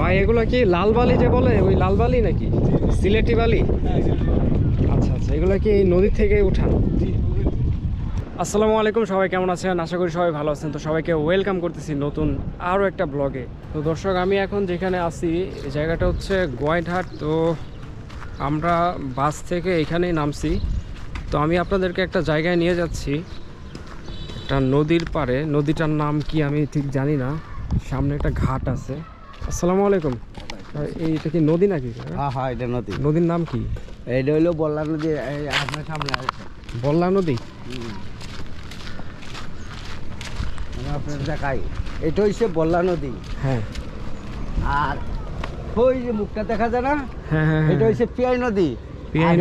ভাই এগুলো কি লাল বালি যে বলে? ওই লাল বালি নাকি? সিলেটি বালি? আচ্ছা আচ্ছা এগুলো কি এই নদী থেকে উঠান? আসসালামু আলাইকুম সবাই কেমন আছেন? আশা করি সবাই ভালো আছেন। তো সবাইকে ওয়েলকাম করতেছি নতুন আরও একটা ব্লগে। তো দর্শক আমি এখন যেখানে আছি এই জায়গাটা হচ্ছে গোয়াইনহাট। তো আমরা বাস থেকে এখানেই নামছি। তো আমি আপনাদেরকে একটা জায়গায় নিয়ে যাচ্ছি। একটা নদীর পাড়ে। নদীটার নাম কি আমি ঠিক জানি না। সামনে একটা ঘাট আছে। আসসালামু আলাইকুম। আর এইটা কি নদী নাকি? হ্যাঁ হ্যাঁ এটা নদী। নদীর নাম কি? এইটা হইল বল্লা নদী আপনার সামনে বল্লা নদী? আপনার দেখাই এটা হচ্ছে বল্লা নদী। হ্যাঁ। আর ওই যে মুখটা দেখা যায় না? হ্যাঁ হ্যাঁ এটা হ্যাঁ হচ্ছে পিয়াই নদী।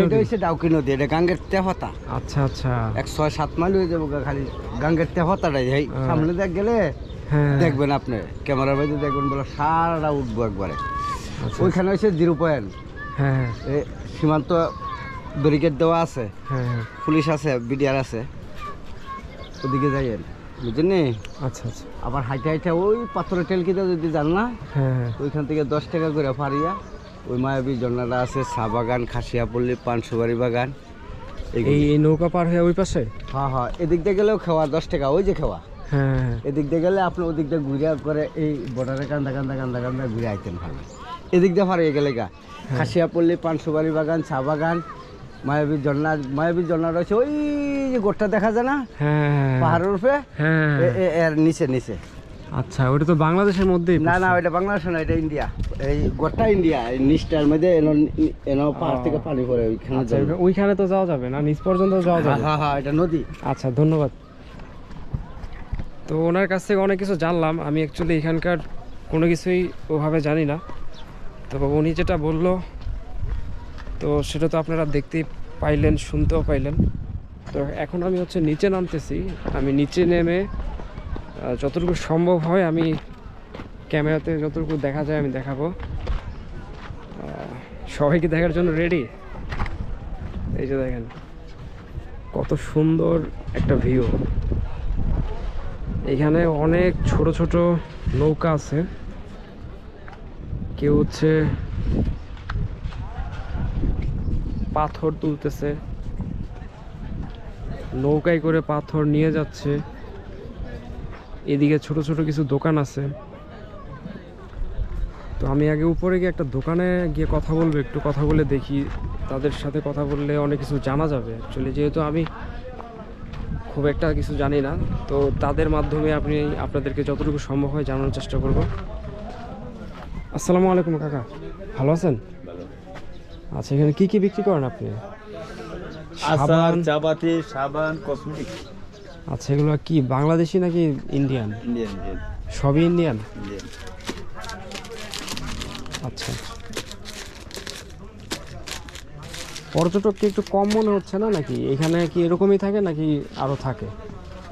এটা হচ্ছে ডাউকি নদী এটা গাঙ্গের তেহতা। আচ্ছা আচ্ছা। এক ছয় সাত মাইল হয়ে যাব খালি গাঙ্গের তেহতাটাই হ্যাঁ। সামনে দেখ গেলে দেখবেন আপনি ক্যামেরার বাইরে দেখবেন বলে সারাটা উঠবো একবারে। আচ্ছা, ওইখানে হচ্ছে জিরো পয়েন্ট। হ্যাঁ হ্যাঁ। সীমান্ত ব্যারিকেড দেওয়া আছে হ্যাঁ হ্যাঁ। পুলিশ আছে বিডিআর আছে। ওদিকে যাইয়েন বুঝলেন নি? আচ্ছা আচ্ছা। আবার হাইটে হাইটে ওই পাথরের টেলকিতে যদি যান না হ্যাঁ হ্যাঁ। ওইখান থেকে দশ টাকা করে ফারিয়া ওই মায়াবী ঝর্ণাটা আছে চা বাগান খাসিয়াপল্লী পান সুপারি বাগান এই এই নৌকা পার হয়ে ওই পাশে? হ্যাঁ হ্যাঁ এদিক দিয়ে গেলেও খাওয়া দশ টাকা ওই যে খাওয়া। হ্যাঁ। হ্যাঁ এদিক দিয়ে গেলে আপনি ওদিক দিয়ে ঘুরে করে এই বর্ডারে কান্দা কান্দা কান্দা কান্দা ঘুরে আইতেন ভালো। এদিক দিয়ে ফারিয়ে গেলে গা। খাসিয়াপল্লী পান সুপারি বাগান চা বাগান মায়াবী ঝর্ণা মায়াবী ঝর্ণা রয়েছে ওই যে গোটটা দেখা যায় না? হ্যাঁ। হ্যাঁ পাহাড়ের উপরে হ্যাঁ। এর নিচে নিচে। আচ্ছা ওটা তো বাংলাদেশের মধ্যেই না না। এটা বাংলাদেশ না এটা ইন্ডিয়া। এই গোটা ইন্ডিয়া এই নিচটার মধ্যে এনো এনো পাহাড় থেকে পানি পড়ে ওইখানে আচ্ছা। ওইখানে- তো যাওয়া যাবে না নিচ পর্যন্ত যাওয়া হ্যাঁ যাবে হ্যাঁ হ্যাঁ এটা নদী। আচ্ছা ধন্যবাদ। তো ওনার কাছ থেকে অনেক কিছু জানলাম। আমি অ্যাকচুয়ালি এখানকার কোনো কিছুই ওভাবে জানি না। তো উনি যেটা বলল, তো সেটা তো আপনারা দেখতেই পাইলেন, শুনতেও পাইলেন। তো এখন আমি হচ্ছে নিচে নামতেছি। আমি নিচে নেমে যতটুকু সম্ভব হয় আমি ক্যামেরাতে যতটুকু দেখা যায় আমি দেখাবো। সবাইকে দেখার জন্য রেডি এই যে দেখেন, কত সুন্দর একটা ভিউ এখানে অনেক ছোট ছোট নৌকা আছে। কেউ হচ্ছে পাথর তুলতেছে। নৌকায় করে পাথর নিয়ে যাচ্ছে। এদিকে ছোট ছোট কিছু দোকান আছে। তো আমি আগে উপরে গিয়ে একটা দোকানে গিয়ে কথা বলব, একটু কথা বলে দেখি। তাদের সাথে কথা বললে অনেক কিছু জানা যাবে। অ্যাকচুয়ালি যেহেতু আমি খুব একটা কিছু জানি না। তো তাদের মাধ্যমে আপনি আপনাদেরকে যতটুকু সম্ভব হয় জানানোর চেষ্টা করব। আসসালামু আলাইকুম কাকা ভালো আছেন? আচ্ছা এখানে কি কি বিক্রি করেন আপনি? আচার চাপাতি সাবান কসমেটিক আচ্ছা এগুলো কি বাংলাদেশি নাকি ইন্ডিয়ান ইন্ডিয়ান সবই ইন্ডিয়ান ইন্ডিয়ান আচ্ছা। পর্যটক কি একটু কম মনে হচ্ছে না নাকি? এখানে কি এরকমই থাকে নাকি আরও থাকে?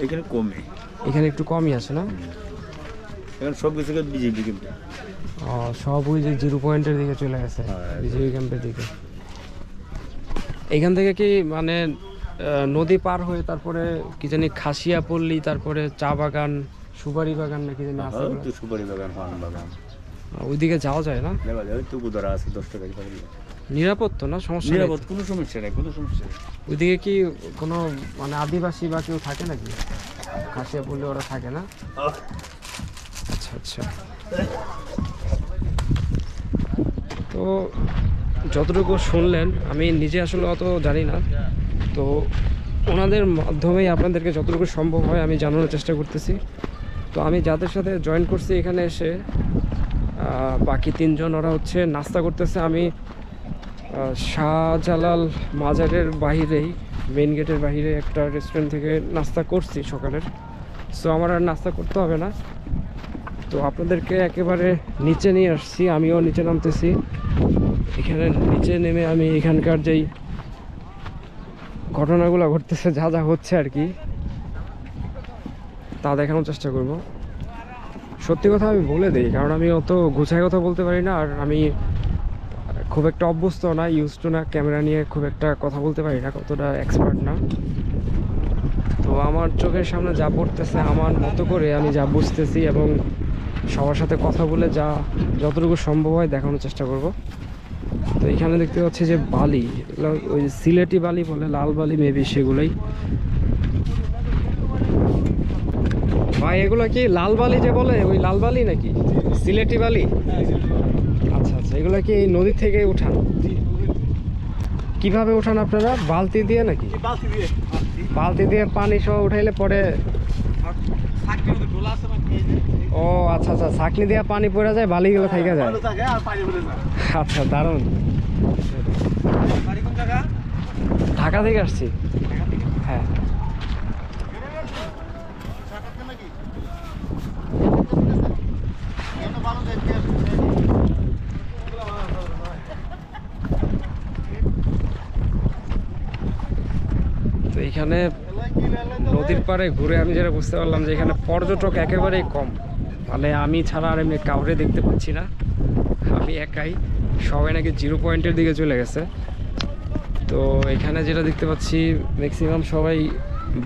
এখানে কমে এখানে একটু কমই আছে না? এখানে সব কিছু বিজেপি ও, সব ওই যে জিরো পয়েন্টের দিকে চলে গেছে হ্যাঁ, বিজেপি ক্যাম্পের দিকে। এখান থেকে কি মানে নদী পার হয়ে তারপরে কি জানি খাসিয়া পল্লী তারপরে চা বাগান সুপারি বাগান নাকি জানি আছে সুপারি বাগান পান বাগান। ওইদিকে যাওয়া যায় না? দেখা যায় ওই তো গুদারা আছে দশ টাকা নিরাপদ তো না? সমস্যা নিরাপদ? কোনো সমস্যা নেই কোনো সমস্যা নেই। ওইদিকে কি কোনো মানে আদিবাসী বা কেউ থাকে নাকি? খাসিয়া পল্লী ওরা থাকে না? আচ্ছা আচ্ছা। তো যতটুকু শুনলেন আমি নিজে আসলে অত জানি না। তো ওনাদের মাধ্যমেই আপনাদেরকে যতটুকু সম্ভব হয় আমি জানানোর চেষ্টা করতেছি। তো আমি যাদের সাথে জয়েন করছি এখানে এসে বাকি তিনজন ওরা হচ্ছে নাস্তা করতেছে। আমি শাহজালাল মাজারের বাহিরেই মেইন গেটের বাইরে একটা রেস্টুরেন্ট থেকে নাস্তা করছি সকালের। সো আমার আর নাস্তা করতে হবে না। তো আপনাদেরকে একেবারে নিচে নিয়ে আসছি, আমিও নিচে নামতেছি। এখানে নিচে নেমে আমি এখানকার যেই ঘটনাগুলো ঘটতেছে, যা যা হচ্ছে আর কি, তা দেখানোর চেষ্টা করব। সত্যি কথা আমি বলে দিই, কারণ আমি অত গুছায় কথা বলতে পারি না, আর আমি খুব একটা অভ্যস্ত না ইউজ টু না, ক্যামেরা নিয়ে খুব একটা কথা বলতে পারি না, কতটা এক্সপার্ট না। তো আমার চোখের সামনে যা পড়তেছে, আমার মতো করে আমি যা বুঝতেছি এবং সবার সাথে কথা বলে যা যতটুকু সম্ভব হয় দেখানোর চেষ্টা করব। তো এখানে দেখতে পাচ্ছি যে বালি ওই সিলেটি বালি বলে, লাল বালি মেবি সেগুলোই। ভাই এগুলো কি লাল বালি যে বলে? ওই লাল বালি নাকি? সিলেটি বালি? আচ্ছা আচ্ছা এগুলো কি এই নদী থেকে উঠান? কীভাবে উঠান আপনারা? বালতি দিয়ে নাকি? বালতি দিয়ে পানি সহ উঠাইলে পরে ও আচ্ছা আচ্ছা ছাকনি দিয়ে পানি পড়ে যায় বালিগুলো থেকে যায়। আচ্ছা দারুণ। ঢাকা থেকে আসছি। হ্যাঁ। তো এখানে নদীর পাড়ে ঘুরে আমি যেটা বুঝতে পারলাম যে এখানে পর্যটক একেবারেই কম। মানে আমি ছাড়া আর এমনি কাউরে দেখতে পাচ্ছি না। আমি একাই। সবাই নাকি জিরো পয়েন্টের দিকে চলে গেছে। তো এখানে যেটা দেখতে পাচ্ছি ম্যাক্সিমাম সবাই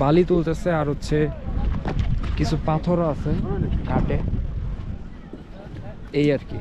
বালি তুলতেছে আর হচ্ছে কিছু পাথরও আছে, ঘাটে। এই আর কি।